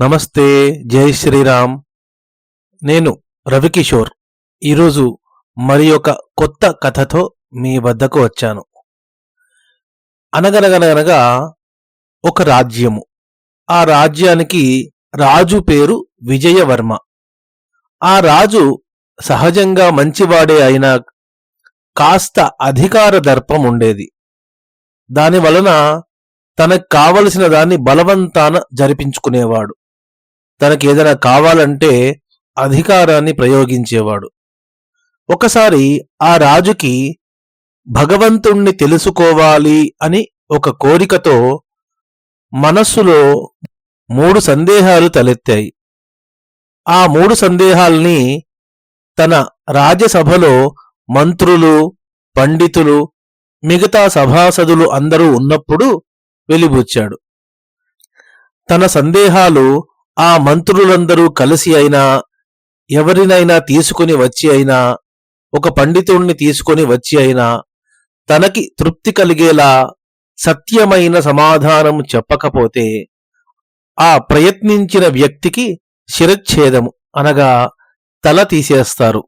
నమస్తే జై శ్రీరామ్. నేను రవికిషోర్. ఈరోజు మరి ఒక కొత్త కథతో మీ వద్దకు వచ్చాను. అనగనగనగనగా ఒక రాజ్యము. ఆ రాజ్యానికి రాజు పేరు విజయవర్మ. ఆ రాజు సహజంగా మంచివాడే అయినా కాస్త అధికార దర్పం ఉండేది. దాని వలన తనకు కావలసిన దాన్ని బలవంతాన జరిపించుకునేవాడు. తనకి ఏదైనా కావాలంటే అధికారాన్ని ప్రయోగించేవాడు. ఒకసారి ఆ రాజుకి భగవంతుణ్ణి తెలుసుకోవాలి అని ఒక కోరికతో మనస్సులో మూడు సందేహాలు తలెత్తాయి. ఆ మూడు సందేహాల్ని తన రాజ్యసభలో మంత్రులు పండితులు మిగతా సభాసదులు అందరూ ఉన్నప్పుడు వెలిబుచ్చాడు. తన సందేహాలు ఆ మంత్రులందరూ కలిసి అయినా ఎవరినైనా తీసుకుని వచ్చి అయినా ఒక పండితుణ్ణి తీసుకొని వచ్చి అయినా తనకి తృప్తి కలిగేలా సత్యమైన సమాధానం చెప్పకపోతే ఆ ప్రయత్నించిన వ్యక్తికి శిరచ్ఛేదము అనగా తల తీసేస్తారు.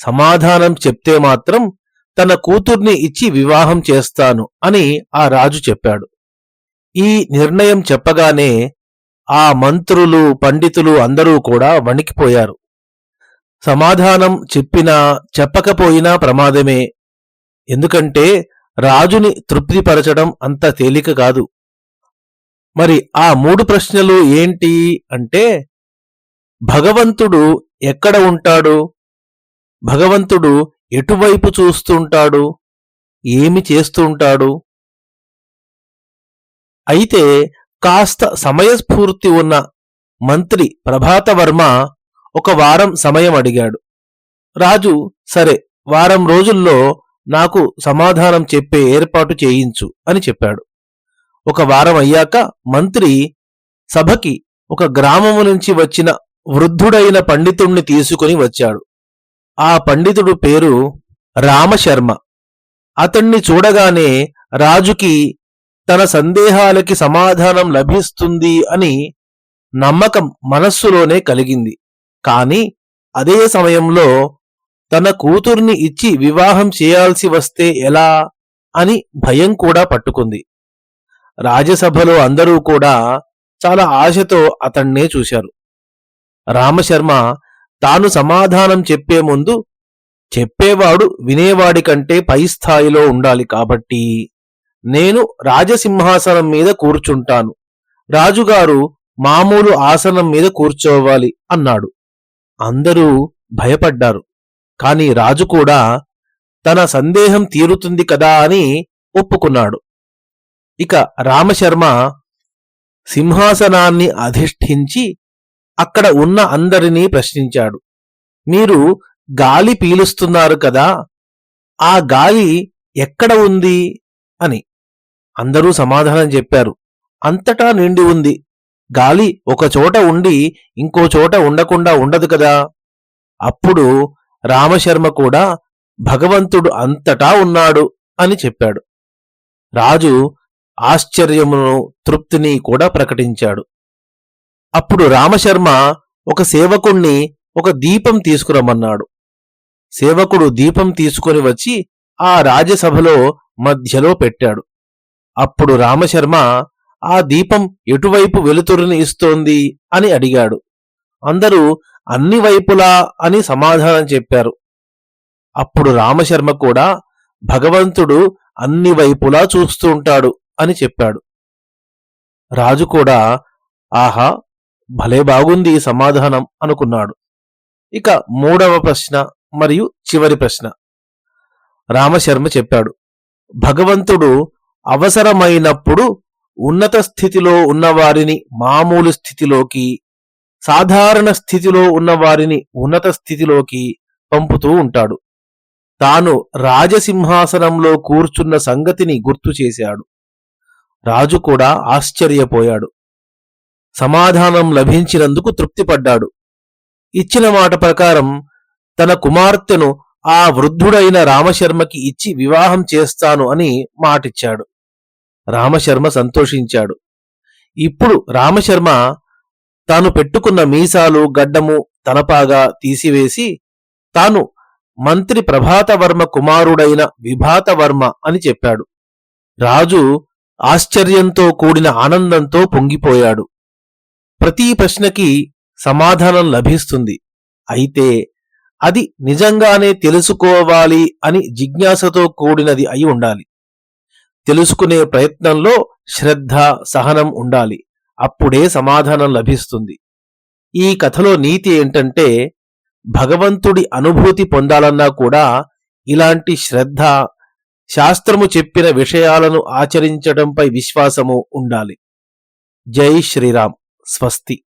సమాధానం చెప్తే మాత్రం తన కూతుర్ని ఇచ్చి వివాహం చేస్తాను అని ఆ రాజు చెప్పాడు. ఈ నిర్ణయం చెప్పగానే ఆ మంత్రులు పండితులు అందరూ కూడా వణికిపోయారు. సమాధానం చెప్పినా చెప్పకపోయినా ప్రమాదమే. ఎందుకంటే రాజుని తృప్తిపరచడం అంత తేలిక కాదు. మరి ఆ మూడు ప్రశ్నలు ఏంటి అంటే భగవంతుడు ఎక్కడ ఉంటాడు? భగవంతుడు ఎటువైపు చూస్తుంటాడు? ఏమి చేస్తుంటాడు? అయితే కాస్త సమయస్ఫూర్తి ఉన్న మంత్రి ప్రభాతవర్మ ఒక వారం సమయం అడిగాడు. రాజు సరే వారం రోజుల్లో నాకు సమాధానం చెప్పే ఏర్పాటు చేయించు అని చెప్పాడు. ఒక వారం అయ్యాక మంత్రి సభకి ఒక గ్రామము నుంచి వచ్చిన వృద్ధుడైన పండితుణ్ణి తీసుకుని వచ్చాడు. ఆ పండితుడు పేరు రామశర్మ. అతణ్ణి చూడగానే రాజుకి తన సందేహాలకి సమాధానం లభిస్తుంది అని నమ్మకం మనస్సులోనే కలిగింది. కాని అదే సమయంలో తన కూతుర్ని ఇచ్చి వివాహం చేయాల్సి వస్తే ఎలా అని భయం కూడా పట్టుకుంది. రాజ్యసభలో అందరూ కూడా చాలా ఆశతో అతన్నే చూశారు. రామశర్మ తాను సమాధానం చెప్పే ముందు చెప్పేవాడు వినేవాడి కంటే పై స్థాయిలో ఉండాలి కాబట్టి నేను రాజసింహాసనం మీద కూర్చుంటాను. రాజుగారు మామూలు ఆసనం మీద కూర్చోవాలి అన్నాడు. అందరూ భయపడ్డారు. కాని రాజు కూడా తన సందేహం తీరుతుంది కదా అని ఒప్పుకున్నాడు. ఇక రామశర్మ సింహాసనాన్ని అధిష్ఠించి అక్కడ ఉన్న అందరినీ ప్రశ్నించాడు. మీరు గాలి పీలుస్తున్నారు కదా ఆ గాలి ఎక్కడ ఉంది? అని. అందరూ సమాధానం చెప్పారు. అంతటా నిండి ఉంది. గాలి ఒకచోట ఉండి ఇంకో చోట ఉండకుండా ఉండదు కదా. అప్పుడు రామశర్మ కూడా భగవంతుడు అంతటా ఉన్నాడు అని చెప్పాడు. రాజు ఆశ్చర్యమును తృప్తిని కూడా ప్రకటించాడు. అప్పుడు రామశర్మ ఒక సేవకుణ్ణి ఒక దీపం తీసుకురమ్మన్నాడు. సేవకుడు దీపం తీసుకొని వచ్చి ఆ రాజ్యసభలో మధ్యలో పెట్టాడు. అప్పుడు రామశర్మ ఆ దీపం ఎటువైపు వెలుతురుని ఇస్తోంది? అని అడిగాడు. అందరూ అన్ని వైపులా అని సమాధానం చెప్పారు. అప్పుడు రామశర్మ కూడా భగవంతుడు అన్ని వైపులా చూస్తూ ఉంటాడు అని చెప్పాడు. రాజు కూడా ఆహా భలే బాగుంది ఈ సమాధానం అనుకున్నాడు. ఇక మూడవ ప్రశ్న మరియు చివరి ప్రశ్న. రామశర్మ చెప్పాడు భగవంతుడు అవసరమైనప్పుడు ఉన్నత స్థితిలో ఉన్నవారిని మామూలు స్థితిలోకి సాధారణ స్థితిలో ఉన్నవారిని ఉన్నత స్థితిలోకి పంపుతూ ఉంటాడు. తాను రాజసింహాసనంలో కూర్చున్న సంగతిని గుర్తు చేశాడు. రాజు కూడా ఆశ్చర్యపోయాడు. సమాధానం లభించినందుకు తృప్తిపడ్డాడు. ఇచ్చిన మాట ప్రకారం తన కుమార్తెను ఆ వృద్ధుడైన రామశర్మకి ఇచ్చి వివాహం చేస్తాను అని మాటిచ్చాడు. రామశర్మ సంతోషించాడు. ఇప్పుడు రామశర్మ తాను పెట్టుకున్న మీసాలు గడ్డము తలపాగా తీసివేసి తాను మంత్రి ప్రభాతవర్మ కుమారుడైన విభాతవర్మ అని చెప్పాడు. రాజు ఆశ్చర్యంతో కూడిన ఆనందంతో పొంగిపోయాడు. ప్రతి ప్రశ్నకి సమాధానం లభిస్తుంది. అయితే అది నిజంగానే తెలుసుకోవాలి అని జిజ్ఞాసతో కూడినది అయి ఉండాలి. తెలుసుకునే ప్రయత్నంలో శ్రద్ధ సహనం ఉండాలి. అప్పుడే సమాధానం లభిస్తుంది. ఈ కథలో నీతి ఏంటంటే భగవంతుడి అనుభూతి పొందాలన్నా కూడా ఇలాంటి శ్రద్ధ శాస్త్రము చెప్పిన విషయాలను ఆచరించడంపై విశ్వాసము ఉండాలి. జై శ్రీరామ్. స్వస్తి.